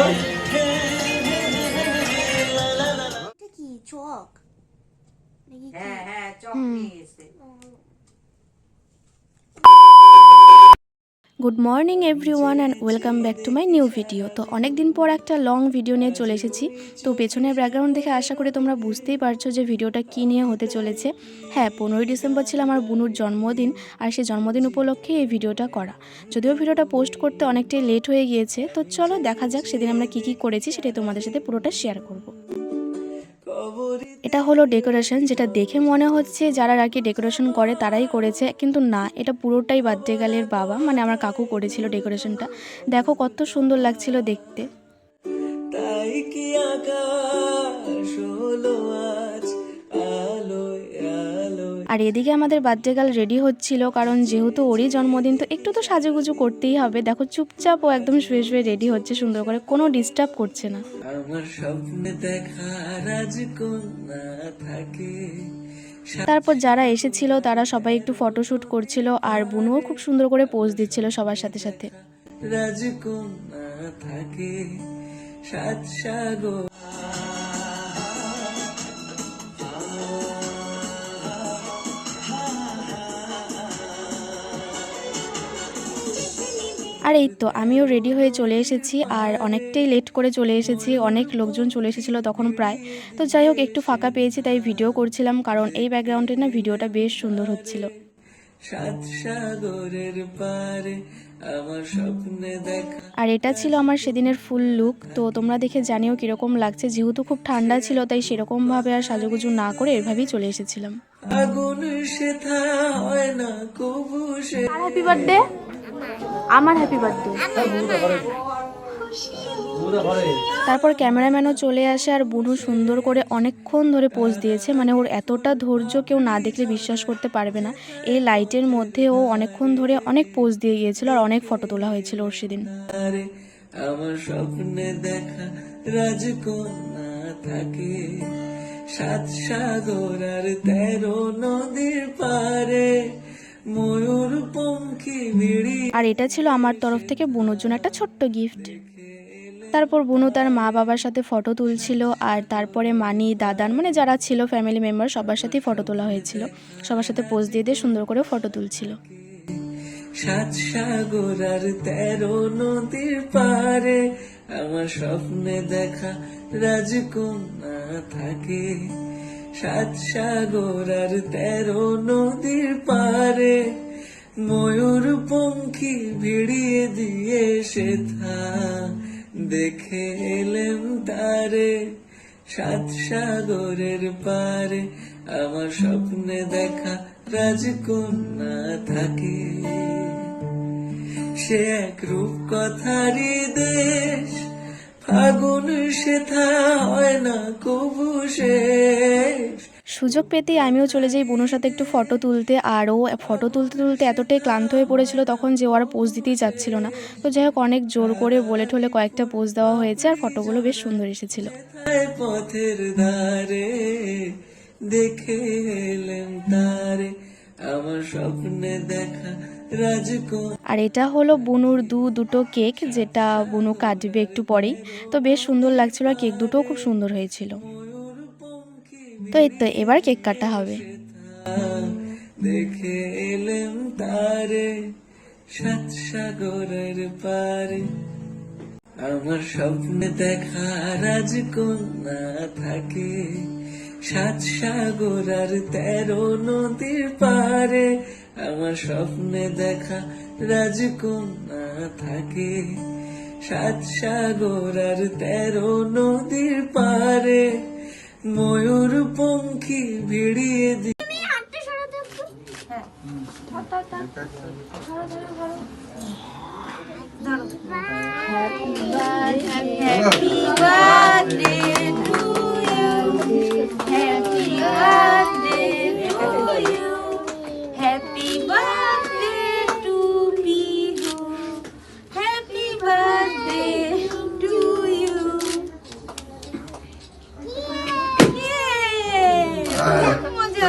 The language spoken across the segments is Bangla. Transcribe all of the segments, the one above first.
এটা good morning everyone and welcome back to my new video তো অনেক দিন পর একটা লং ভিডিও নিয়ে চলে এসেছি। তো পেছনের ব্যাকগ্রাউন্ড দেখে আশা করি তোমরা বুঝতেই পারছ যে ভিডিওটা কী নিয়ে হতে চলেছে। হ্যাঁ পনেরোই ডিসেম্বর ছিল আমার বুনুর জন্মদিন, আর সেই জন্মদিন উপলক্ষে এই ভিডিওটা করা। যদিও ভিডিওটা পোস্ট করতে অনেকটাই লেট হয়ে গিয়েছে, তো চলো দেখা যাক সেদিন আমরা কী কী করেছি, সেটাই তোমাদের সাথে পুরোটা শেয়ার করব। এটা হলো ডেকোরেশন যেটা দেখে মনে হচ্ছে যারা আর কি ডেকোরেশন করে তারাই করেছে, কিন্তু না, এটা পুরোটাই বার্থডে গার্লের বাবা মানে আমার কাকু করেছিল ডেকোরেশনটা দেখো কত সুন্দর লাগছিল দেখতে। তাই কি আকাশ আর এদিকে আমাদের বার্থডে গার্ল রেডি হচ্ছিল কারণ যেহেতু ওরই জন্মদিন তো একটু তো সাজুগুজু করতেই হবে। দেখো চুপচাপ ও একদম শুয়ে শুয়ে রেডি হচ্ছে সুন্দর করে কোনো ডিস্টার্ব করছে না। আমার স্বপ্নে দেখা রাজকন্যা থাকে। তারপর যারা এসেছিল তারা সবাই একটু ফটোশ্যুট করছিল আর বুনুও খুব সুন্দর করে পোজ দিচ্ছিল সবার সাথে সাথে। রাজকন্যা থাকে। সাত সাগর আর এই তো আমিও রেডি হয়ে চলে এসেছি আর অনেকটাই লেট করে চলে এসেছি অনেক লোকজন চলে এসেছিল তখন প্রায়। তো যাই হোক একটু ফাঁকা পেয়েছি তাই ভিডিও করছিলাম কারণ এই ব্যাকগ্রাউন্ডে না ভিডিওটা বেশ সুন্দর হচ্ছিল। সাত সাগরের পারে আমার স্বপ্নে দেখা আর এটা ছিল আমার সেদিনের ফুল লুক তো তোমরা দেখে জানিও কীরকম লাগছে। যেহেতু খুব ঠান্ডা ছিল তাই সেরকমভাবে আর সাজুগুজু না করে এভাবেই চলে এসেছিলাম। আগুন সেথা হয় না কবু সে হ্যাপি বার্থডে আমার হ্যাপি বার্থডে তারপর ক্যামেরাম্যানও চলে আসে আর বুনু সুন্দর করে অনেকক্ষণ ধরে পোজ দিয়েছে। মানে ওর এতটা ধৈর্য কেউ না দেখলে বিশ্বাস করতে পারবে না। এই লাইটের মধ্যে ও অনেকক্ষণ ধরে অনেক পোজ দিয়ে গিয়েছিল আর অনেক ফটো তোলা হয়েছিল ওর সেদিন। আমার স্বপ্নে দেখা রাজকন্যা থাকে সাত সাগর আর তেরো নদীর পারে ময়ূর পঙ্খী বিড়ি আর এটা ছিল আমার তরফ থেকে বুনুর জন্য একটা ছোট্ট গিফট তারপর বুনু তার মা বাবার সাথে ফটো তুলছিল আর তারপরে মানি দাদান মানে যারা ছিল ফ্যামিলি মেম্বার সবার সাথেই ফটো তোলা হয়েছিল। সবার সাথে পোজ দিয়ে দিয়ে সুন্দর করে ফটো তুলছিল। সাত সাগর আর তেরো নদীর পারে আমার স্বপ্নে দেখা রাজকন্যা থাকে। সাত সাগর আর তেরো নদীর পারে, ময়ূর পঙ্খী ভিড়িয়ে দিয়ে সেথা দেখে এলেম তারে। সাত সাগরের পারে আমার স্বপ্নে দেখা রাজকন্যা থাকে। সে এক রূপ কথারই দেশ সেথা হয় না কবু শেষ। সুযোগ পেতেই আমিও চলে যাই বুনুর সাথে একটু ফটো তুলতে। আর ও ফটো তুলতে তুলতে এতটাই ক্লান্ত হয়ে পড়েছিল তখন যে ও আর পোজ দিতেই যাচ্ছিল না। তো যাই হোক অনেক জোর করে বলে ঠলে কয়েকটা পোজ দেওয়া হয়েছে আর ফটোগুলো বেশ সুন্দর এসেছিল। পথের ধারে দেখে এলেম তারে। আমার স্বপ্নে দেখা আর এটা হলো বুনুর দু দুটো কেক, যেটা বুনু কাটবে একটু পরেই। তো বেশ সুন্দর লাগছিল আর কেক দুটোও খুব সুন্দর হয়েছিল। তো এই তো, এবার কেক কাটা হবে। দেখে আমার স্বপ্নে দেখা রাজকন্যা থাকে সাত সাগর আর তেরো নদীর পারে। আমার স্বপ্নে দেখা রাজকন্যা থাকে। সাত সাগর আর তেরো নদীর পারে ময়ূর পঙ্খী ভিড়িয়ে দি Happy birthday to Bihu. Happy birthday to you. Yay! খুব মজা।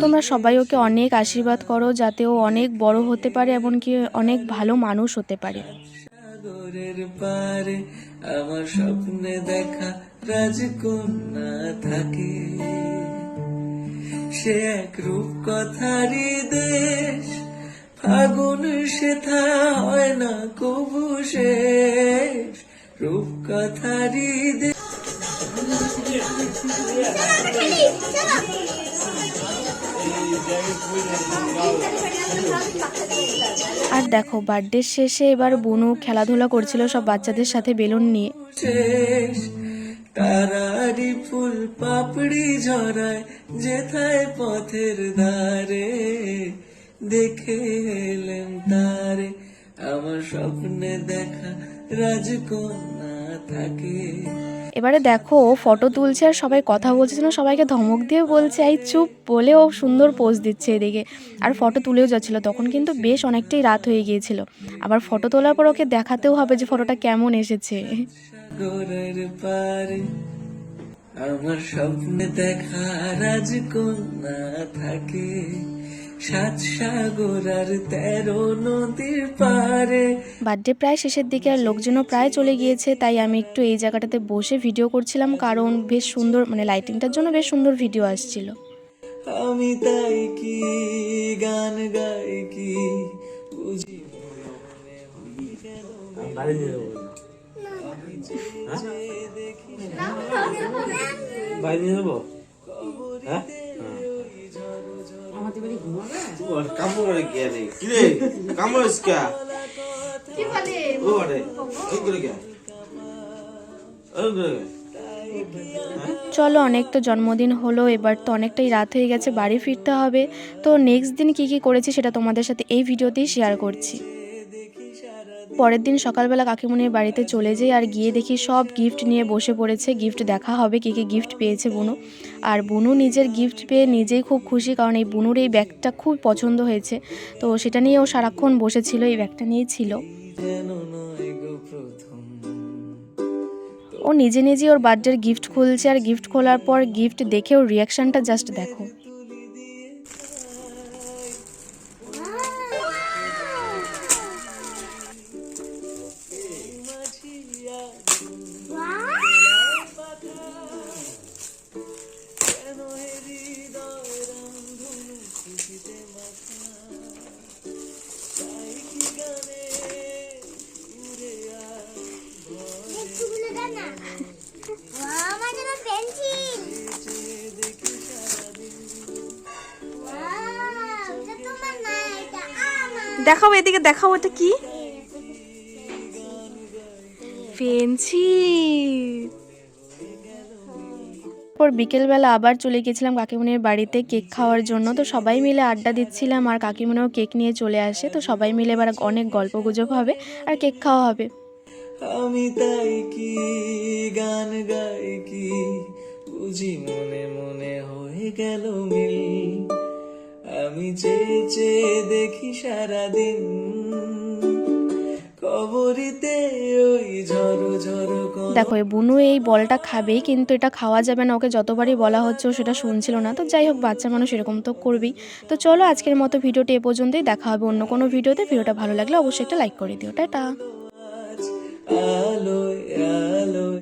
তোমরা সবাই ওকে অনেক আশীর্বাদ করো যাতে ও অনেক বড় হতে পারে এমনকি অনেক ভালো মানুষ হতে পারে। পারে আমার স্বপ্নে দেখা রাজকন্যা থাকে। সে এক রূপ কথারই দেশ, ফাগুন সেথা হয় না, কবু শেষ। রূপ কথারই দেশ আর দেখো বার্থডের শেষে এবার বুনু খেলাধুলা করছিল সব বাচ্চাদের সাথে বেলুন নিয়ে। তারারি ফুল পাপড়ি ঝরায়, যেথায় পথের ধারে দেখে এলেন তারে। আমার স্বপ্নে দেখা রাজকন্যা থাকে। এবারে দেখো ও ফটো তুলছে আর সবাই কথা বলছে যেন সবাইকে ধমক দিয়ে বলছে। এই চুপ বলে ও সুন্দর পোজ দিচ্ছে এদিকে। আর ফটো তুলেও যাচ্ছিল, তখন কিন্তু বেশ অনেকটাই রাত হয়ে গিয়েছিল। আবার ফটো তোলার পর ওকে দেখাতেও হবে যে ফটোটা কেমন এসেছে। আমার স্বপ্নে দেখা রাজকন্যা থাকে। সাত সাগর আর তেরো নদীর পারে বার্থডে প্রায় শেষের দিকে আর লোকজনও প্রায় চলে গিয়েছে তাই আমি একটু এই জায়গাটাতে বসে ভিডিও করছিলাম কারণ বেশ সুন্দর মানে লাইটিংটার জন্য বেশ সুন্দর ভিডিও আসছিল। আমি তাই কি গান গাই কি? বুঝি বাইরে নিয়ে যাব? হ্যাঁ? কামড় কি? রে কে? চলো অনেক তো জন্মদিন হলো এবার তো অনেকটাই রাত হয়ে গেছে বাড়ি ফিরতে হবে। তো নেক্সট দিন কি কি করেছি সেটা তোমাদের সাথে এই ভিডিওতেই শেয়ার করছি। পরের দিন সকালবেলা কাকিমুনির বাড়িতে চলে যাই আর গিয়ে দেখি সব গিফট নিয়ে বসে পড়েছে। গিফট দেখা হবে, কী কী গিফট পেয়েছে বুনু। আর বুনু নিজের গিফট পেয়ে নিজেই খুব খুশি কারণ এই বুনুর এই ব্যাগটা খুব পছন্দ হয়েছে। তো সেটা নিয়ে ও সারাক্ষণ বসেছিল, এই ব্যাগটা নিয়েই ছিল। ও নিজে নিজে ওর বার্থডের গিফট খুলছে আর গিফট খোলার পর গিফট দেখে ওর রিয়াকশনটা জাস্ট দেখো। দেখাও এদিকে দেখাও এটা কি? পেন্সিল পর বিকেলবেলা আবার চলে গেছিলাম কাকিমুনির বাড়িতে কেক খাওয়ার জন্য। তো সবাই মিলে আড্ডা দিচ্ছিলাম আর কাকিমুনিও কেক নিয়ে চলে আসে। তো সবাই মিলে এবার অনেক গল্প গুজব হবে আর কেক খাওয়া হবে। আমি তাই কি গান গাই কি? বুঝি মনে মনে হয়ে গেল মিল। আমি চেয়ে চেয়ে দেখি সারাদিন কবরিতে ওই ঝড়ো ঝড়ো দেখো বুনু এই বলটা খাবেই কিন্তু এটা খাওয়া যাবে না। ওকে যতবারই বলা হচ্ছে ও সেটা শুনছিল না। তো যাই হোক বাচ্চা মানুষ এরকম তো করবেই। তো চলো আজকের মতো ভিডিওটি এ পর্যন্তই। দেখা হবে অন্য কোনো ভিডিওতে। ভিডিওটা ভালো লাগলে অবশ্যই একটা লাইক করে দিও। টাটা। আলোয় আলোয়।